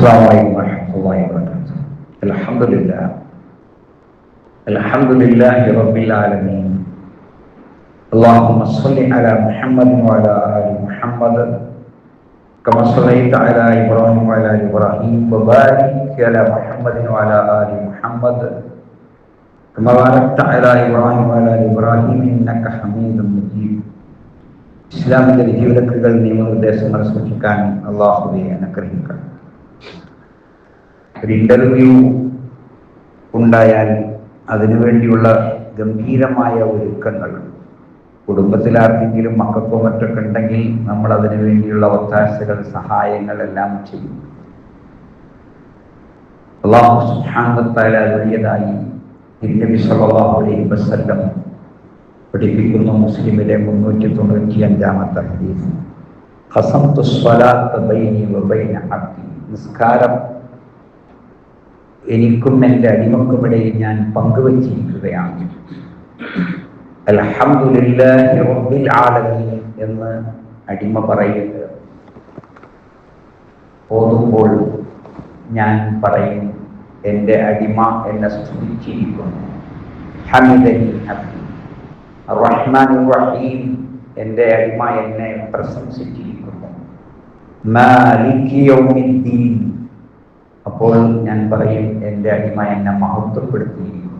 السلام عليكم ورحمة الله وبركاته الحمد لله الحمد لله رب العالمين اللهم صل على محمد وعلى آل محمد كما صليت على إبراهيم وعلى آل إبراهيم وبارك على محمد وعلى آل محمد كما باركت على إبراهيم وعلى آل إبراهيم إنك حميد مجيد ഇസ്ലാമിന്റെ വിധിവിലക്കുകൾ നിയമനിർദ്ദേശങ്ങൾ സൂക്ഷിക്കാൻ അള്ളാഹുവെ അനുഗ്രഹിക്കണം ഒരു ഇന്റർവ്യൂ ഉണ്ടായാൽ അതിനുവേണ്ടിയുള്ള ഗംഭീരമായ ഒരുക്കങ്ങൾ. കുടുംബത്തിൽ ആർക്കെങ്കിലും മക്കൾക്കോ മറ്റൊക്കെ ഉണ്ടെങ്കിൽ നമ്മൾ അതിനു വേണ്ടിയുള്ള ഒത്താശകൾ സഹായങ്ങൾ എല്ലാം ചെയ്യും. അള്ളാഹു സുബ്ഹാനഹുവതആല വലിയതായി നബി സല്ലല്ലാഹു അലൈഹി പഠിപ്പിക്കുന്ന മുസ്ലിമിലെ മുന്നൂറ്റി തൊണ്ണൂറ്റി അഞ്ചാമത്തെ ഹദീസ്. ഹസം തുസ്വലാത്ത ബൈനി നിസ്കാരം എനിക്കും എന്റെ അടിമക്കുമിടയിൽ ഞാൻ പങ്കുവച്ചിരിക്കുകയാണ്. റബ്ബിൽ ആലമീൻ എന്ന് അടിമ പറയുന്നത് ഓതുമ്പോൾ ഞാൻ പറയും എന്റെ അടിമ എന്നെ സ്തുതിച്ചിരിക്കുന്നു. ഹബി റഹീം എന്റെ അടിമ എന്നെ പ്രശംസിച്ചിരിക്കുന്നു. അപ്പോൾ ഞാൻ പറയും എന്റെ അടിമ എന്നെ മഹത്വപ്പെടുത്തിയിരിക്കുന്നു.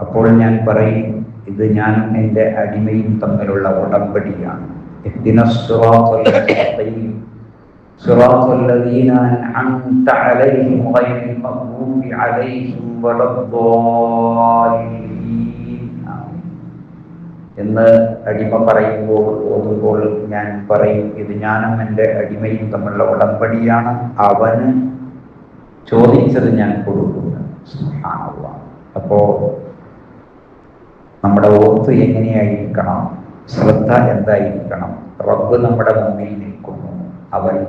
അപ്പോൾ ഞാൻ പറയും ഇത് ഞാനും എന്റെ അടിമയും തമ്മിലുള്ള ഉടമ്പടിയാണ്. ഇഹ്ദിന എന്ന് അടിമ പറയുമ്പോൾ ഓതുമ്പോൾ ഞാൻ പറയും ഇത് ഞാനും എന്റെ അടിമയും തമ്മിലുള്ള ഉടമ്പടിയാണ്. അവന് ചോദിച്ചത് ഞാൻ കൊടുക്കുന്നു. അപ്പോ നമ്മുടെ ഓത്ത് എങ്ങനെയായിരിക്കണം? ശ്രദ്ധ എന്തായിരിക്കണം? റബ്ബ് നമ്മുടെ മുമ്പിൽ നിൽക്കുന്നു. അവൻ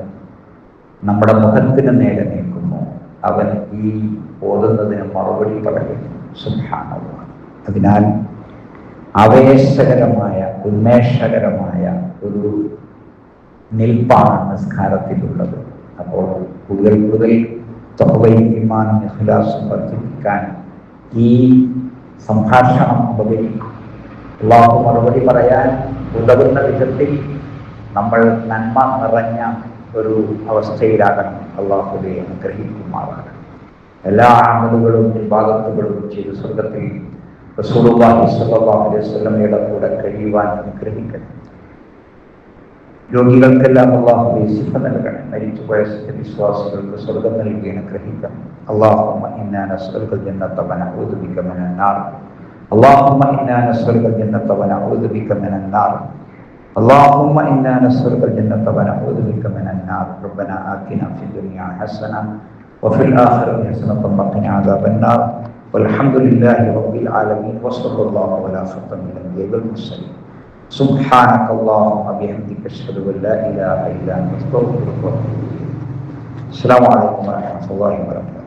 നമ്മുടെ മുഖത്തിന് നേരെ നിൽക്കുന്നു. അവൻ ഈ ഓതുന്നതിന് മറുപടി പറയുന്നു. സുഖാനവ അതിനാൽ ആവേശകരമായ ഉന്മേഷകരമായ ഒരു നിൽപ്പാണ് നിസ്കാരത്തിലുള്ളത് അപ്പോൾ കൂടുതൽ കൂടുതൽ തൊഹവയും വിമാനം ഇഖ്ലാസും വർദ്ധിപ്പിക്കാൻ ഈ സംഭാഷണം ഉപകരിക്കും അള്ളാഹു മറുപടി പറയാൻ ഉതകുന്ന വിധത്തിൽ നമ്മൾ നന്മ നിറഞ്ഞ ഒരു അവസ്ഥയിലാകണം. അള്ളാഹുബെ അനുഗ്രഹിക്കുമാറാകണം എല്ലാ ആമലുകളും വിഭാഗത്തുകളും ചെയ്ത് സ്വർഗത്തിൽ റസൂലുള്ളാഹി സ്വല്ലല്ലാഹു അലൈഹി വസല്ലമയുടെ കൂടെ കഴിയുവാൻ അനുഗ്രഹിക്കണം രോഗികൾക്കെല്ലാം അള്ളാഹുബെ ശിഫ നൽകണം മരിച്ചുപോയ വിശ്വാസികൾക്ക് സ്വർഗം നൽകി അനുഗ്രഹിക്കണം اللهم إنا نسألك الجنة ونعوذ بك من النار اللهم إنا نسألك الجنة ونعوذ بك من النار اللهم إنا نسألك الجنة ونعوذ بك من النار ربنا آتنا في الدنيا حسنة وفي الآخرة حسنة وقنا عذاب النار والحمد لله رب العالمين وصلى الله على خاتم الأنبياء والمرسلين. سبحانك اللهم وبحمدك أشهد أن لا أنت أستغفرك وأتوب إليك. السلام عليكم ورحمة الله وبركاته.